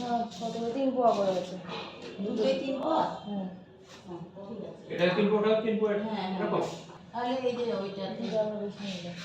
না কত তিন পোয়া করে গেছে দুটোই তিন পাওয়া হুম এটা তিন পোটা তিন পোটা হ্যাঁ, হ্যাঁ। এরকম তাহলে এই যে ওইটাতে এটা আমরা বেশি নিলাম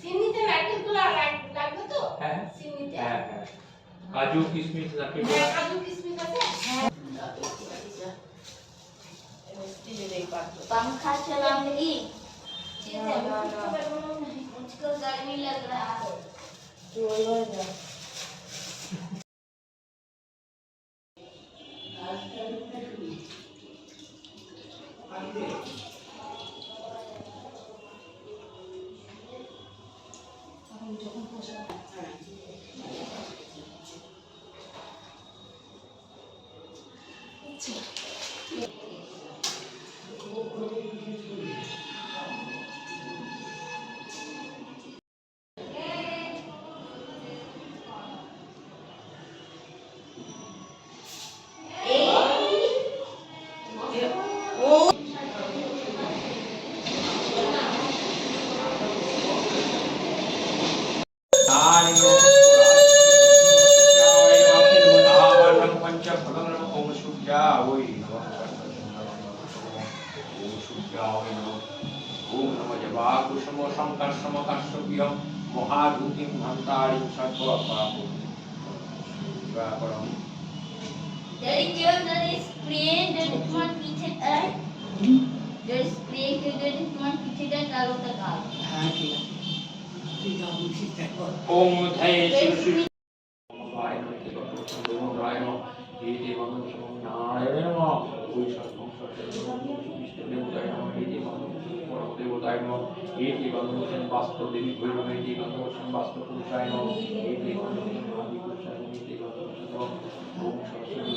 সিমিতে নারকেলগুলো লাগ- লাগবে তো হ্যাঁ সিমিতে হ্যাঁ হ্যাঁ কাজু কিশমিশ নাকি হ্যাঁ কাজু কিশমিশ আছে স্টিলের এই পাত্র पंखा चलाऊंगी ना, ना, ना। मुझको गर्मी लग रहा है Senhor. ভন্তারিং সর্বপাপম cuma পিছে আয় dari spray ke dari cuma পিছে dan kalau tegal হ্যাঁ ঠিক আছে তুই যা বলছিস তাই কর। ওম ধয়ে হে দেবং বাস্তব দেবী ভৈরব হে দেবং বাস্তব পুরুষায় নমঃ হে দেবং আদি পুরুষায় নমঃ হে দেবং ওম সরস্বতী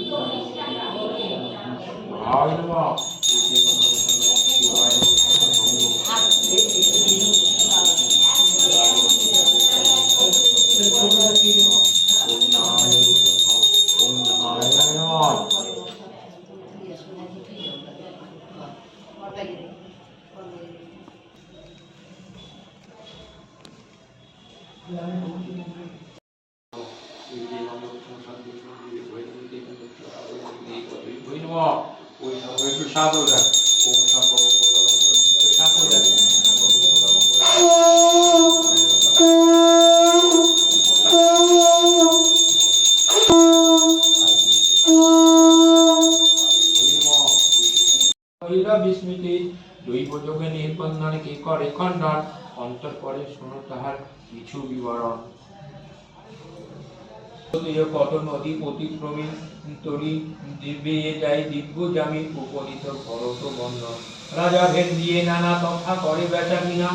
মহায় নমঃ হে দেবং বিস্মৃতি দৈব যোগে নির্বন্ধন কি করে খণ্ডন? অন্তর পরে শোনো তাহার কিছু বিবরণ। কত নদী অতিক্রমী তরি দিব্যে যাই দিব্য জামি উপনীত ভরত বন্ধন রাজা ভেদ দিয়ে নানা তথা করে বেচা কিনা,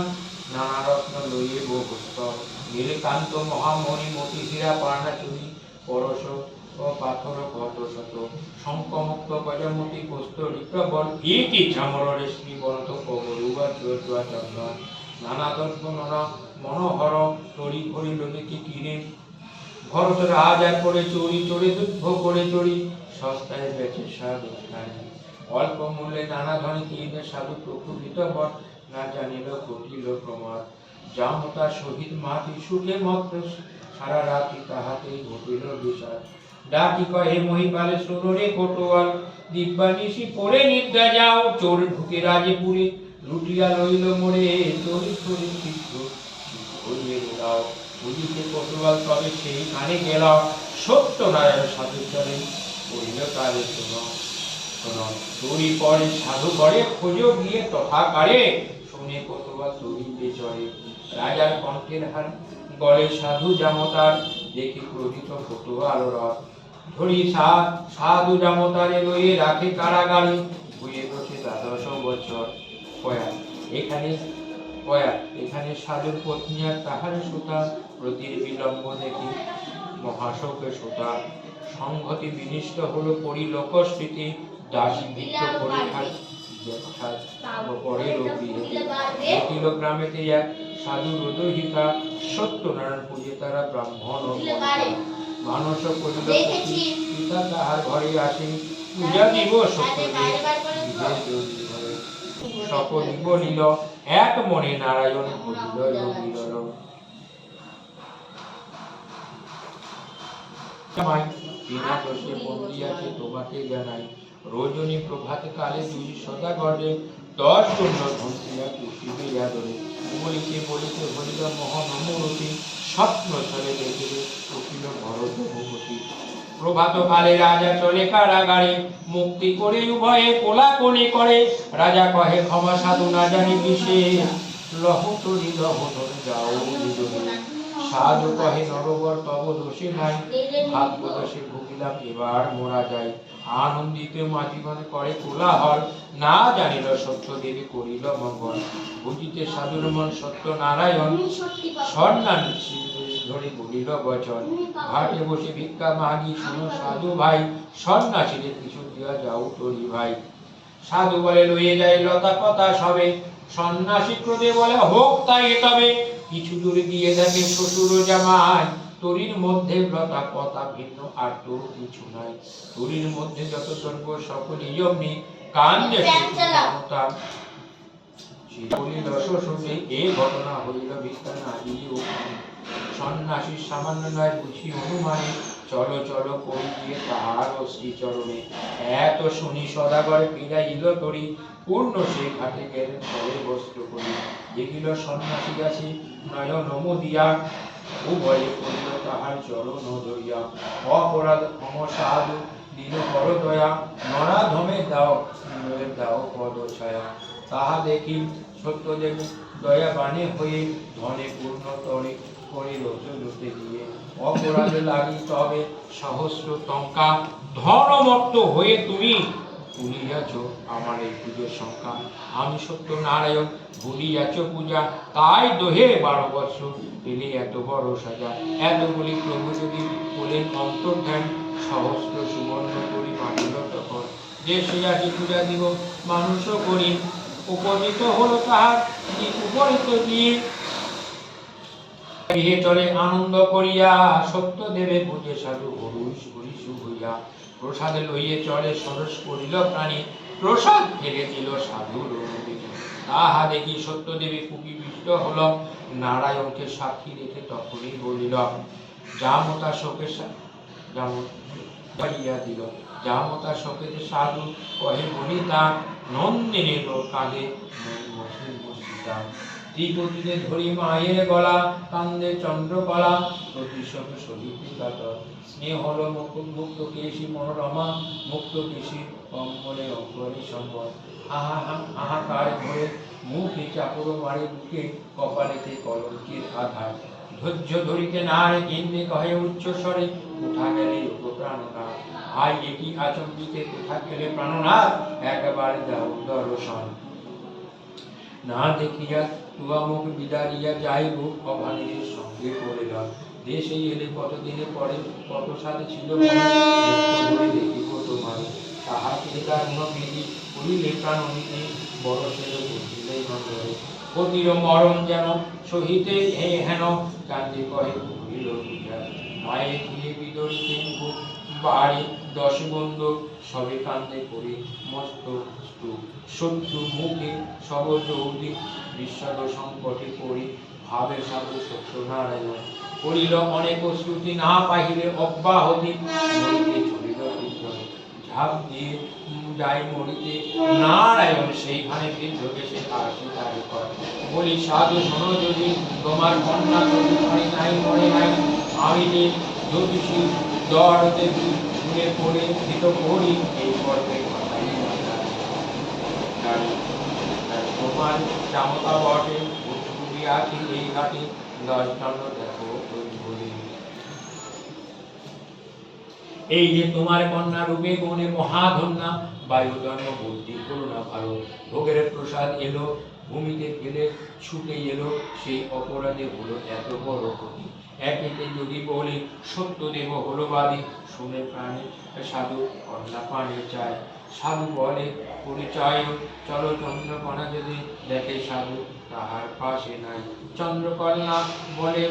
নানা রত্ন লইয়ে বহুস্ত নীলকান্ত মহামণি মতি হীরা পার্ণা চুরি পরশ ও পাথর কত শত। শঙ্কমুক্ত প্রজামতি কস্তরিকা বল। ইতি ঝামরে শ্রীবন্ত কবরুবা চুয়া চন্দন নানা দর্প নরা মনোহর তরি ভরি লোকে কিনে। ভরত রাজা করে চুরি চড়ে যুদ্ধ করে চড়ি, সস্তায় বেচে সাধু অল্প মূল্যে নানা ধনে কিনে সাধু প্রকৃত বট না জানিল ঘটিল প্রমাদ। জামতা সহিত মাতি সুখে মত্ত, সারা রাতি তাহাতেই ঘটিল বিষাদ। ডাকি কহে, মহিপালে, শোনো রে কোটোয়াল দিব্যানিশি পরে নিদ্রা যাও, চোর ঢুকে রাজেপুরে। লুটিয়া লইল মোরে তরি তরি চিত্র। দাও বুঝিতে কোটোয়াল তবে সেই কানে সত্য নারায়ণ সাধু চলে কহিল তারে শোনো তরি পরে সাধু করে খোঁজো গিয়ে তথা তথাকারে। শুনে কোটোয়াল তরিতে চলে রাজার কণ্ঠের হার। গলে সাধু জামতার দেখি ক্রোধিত কোটোয়াল রথ। ধরি সাধ জামতারে লইয়ে রাখে কারাগারে। হয়ে বসে দ্বাদশ বছর। পয়া এখানে পয়া এখানে পত্নী আর তাহার সুতা, প্রতির বিলম্ব দেখি। মহাশোকে সুতা, সংহতি বিনিষ্ট হল পরিলোক স্মৃতি, দাসী ভিত্ত পরীক্ষা পরে রকিল গ্রামেতে এক সাধু তারা ব্রাহ্মণ ও মানস করিল পিতা তাহার ঘরে আসে পূজা দিব সত্য করে সকল বলিল এক মনে নারায়ণ জানাই। রজনী প্রভাত কালে সদা গড়ে দশ জন্য ধন্তিয়া পুষিবে আদরে বলিতে বলিতে হরিল মোহন অনুরূপী স্বপ্ন ছলে দেখিবে, উঠিল ভরত ভূপতি। প্রভাত কালে রাজা চলে কারাগারে মুক্তি করে উভয়ে কোলাকুলি করে। রাজা কহে ক্ষমা সাধু না জানি ধরে যাও সাধু কহে নরবর তব দোষে নাই। ভাগ্য দোষে ভুগিলাম এবার মোরা যায়। আনন্দিত মাঝিগণ করে কোলাহল। না জানিল সত্য দেবী করিল মঙ্গল। বুঝিতে সাধুর মন সত্য নারায়ণ। সন্ন্যান ধরে বলিল বচন ঘাটে বসে ভিক্ষা মাগি শুনো সাধু ভাই সন্ন্যাসীদের কিছু দিয়া যাও তরি ভাই। সাধু বলে লইয়ে যায় লতা পাতা সবে। সন্ন্যাসী ক্রোধে বলে হোক তাই তবে। কিছু দূরে দিয়ে দেখে শ্বশুর জামাই তরির মধ্যে লতা পাতা ভিন্ন আর তোর কিছু নাই। তরির মধ্যে যত সর্ব সকল কান্দে ক্ষমতা বলিল শ্বশুরে এ ঘটনা হইল ভিক্ষা না দিও সন্ন্যাসীর সামান্য নয়, বুঝি অনুমানে চলো চলো করি দিয়ে তাহার শ্রী চরণে এত শুনি সদাগর ফিরাইল তরি। পূর্ণ সে ঘাটে গেলেন পরে বস্ত্র করি। দেখিল সন্ন্যাসী গাছে নয়ন দিয়া উভয়ে করিল তাহার চরণ ধরিয়া। অপরাধ ক্ষম সাধু দিল বড় দয়া নরাধমে দাও দাও পদ ছায়া। তাহা দেখি সত্যদেব দয়া বাণী হয়ে ধনে পূর্ণ তরে। করে রচলুতে দিয়ে অপরাধ লাগি, তবে সহস্র টঙ্কা ধনমত্ত হয়ে তুমি ভুলিয়াছ আমার এই পুজোর সংখ্যা। আমি সত্য নারায়ণ ভুলিয়াছ পূজা, তাই দোহে বারো বৎসর পেলে এত বড় সাজা। এত বলি প্রভু যদি বলেন অন্তর্ধান, সহস্র সুবর্ণ করি মানিল তখন। যে সিরাটি পূজা দিব, মানুষও করি। উপনীত হলো তাহার উপনীত দিয়ে চলে আনন্দ করিয়া সত্য দেবে বুঝে সাধু হরুষ হরিষু হইয়া। প্রসাদে লইয়ে চলে সরস করিল প্রাণী। প্রসাদ ফেলে দিল সাধুর তাহা দেখি সত্য দেবী কুপিবিষ্ট হল। নারায়ণকে সাক্ষী রেখে তখনই বলিল জামতা শোকে জামিয়া দিল। জামতা শোকেতে সাধু, কহে বনিতা নন্দিনীর কাঁদে মসৃণ মসৃতা ত্রিপতিতে ধরি মায়ের গলা, কান্দে চন্দ্রকলা। প্রতিশোধ সহিতে স্নেহ হল মুক্ত কেশী মনোরমা, মুক্ত কেশী অঙ্গনে অঙ্গনে সম্বর আহা হাহাকার ধরে মুখে চাপড় মারে বুকে, কপালেতে কলঙ্কের আধার। ধৈর্য ধরিতে না রে কেন্দ্রে কহে উচ্চ স্বরে উঠা গেলে প্রাণনাথ আই একই আচম্বিতে, কোথা গেলে প্রাণনাথ একবারে দাও দর্শন। না দেখিয়া তুয়া মুখ বিদারিয়া যাইব অভানের সঙ্গে করে করিল দেশে এলে কতদিনে পরে কত সাথে ছিল দেখিব তোমার। তাহার চিন্তার বিধি করিলে প্রাণ নীতি বড় সেল বুঝিলে নজরে। পতির মরণ যেন সহিতে হে হেন? কান্দে কহে, কহিল মায়ে ধুয়ে বিদরিতে বাড়ি দশ বন্ধু সবে কান্দে করে মস্ত শত্রু মুখে সব যৌদি বিস্বাদ সংকটে পড়ি, ভাবে সাধু সত্যনারায়ণ করিল অনেক শ্রুতি না পাহিলে অব্যাহতি। ঝাঁপ দিয়ে যায় মরিতে। নারায়ণ সেইখানে বৃদ্ধ বেশে আসি কর। বলি, সাধু, শোনো যদি তোমার কন্যা নাই নাই? আমি দরতে ঘুরে পড়ে ভীত করি এই জানি। তোমার জামতা বটে উঠবুড়ি আছি এই ঘাটে, দশ দণ্ড দেখো। এই যে তোমার কন্যা রূপে গণে মহাধন্যা বায়ুধর্ম বুদ্ধি করুণা ভালো ভোগের প্রসাদ এলো ভূমিতে ফেলে ছুটে এলো সেই অপরাধে হলো এত বড় ক্ষতি। একেতে যদি বলি সত্য দেব হলো বাদী শুনে প্রাণে সাধু কন্যা পানে চায় সাধু বলে, পরিচয়, চলো চন্দ্রকণা যদি দেখে সাধু তাহার পাশে নাই। চন্দ্রকন্যা বলে,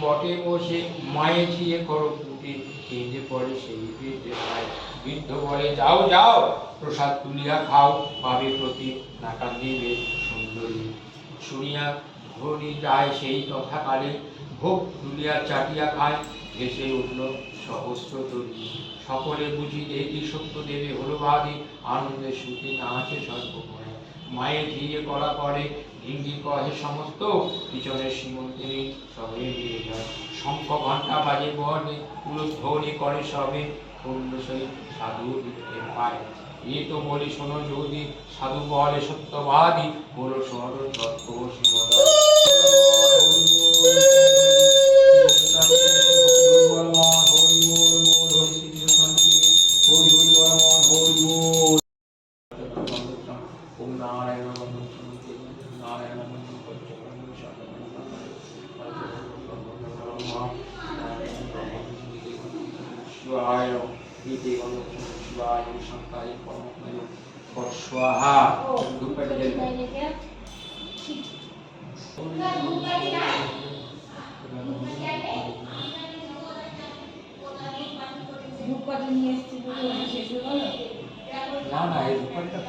বটে বসে মায়ে ছিয়ে করো পুঁতি, কেঁদে পড়ে সেই বৃদ্ধে খায় বৃদ্ধ বলে, যাও যাও, প্রসাদ তুলিয়া খাও, পাবে প্রতি নাকা দিবে। শুনিয়া ধরি যায় সেই ভোগ তুলিয়া চাটিয়া খায় উঠল সহস্র সকলে বুঝি সত্য সুখী নাচে ধীরে করা করে ঢিঙ্গি কহে, সমস্ত পিছনে সীমন্তিনী সবে মিলে যায় শঙ্খ ঘণ্টা বাজে বনে উলধ্বনি করে সবে পূর্ণ সহিত সাধু পায়। এ তো বলি শোনো যদি সাধু বলে সত্যবাদী বলো সর তত্ত্ব শিবদা ওম নারায়ণ নারায়ণ শিবায় শিবায় শঙ্কায় পরমাত্মায় স্বাহা ধূপকাঠি জ্বালিয়ে ধূপকাঠি নিয়ে এসেছি হয়ে না না এই ধূপকাঠিটা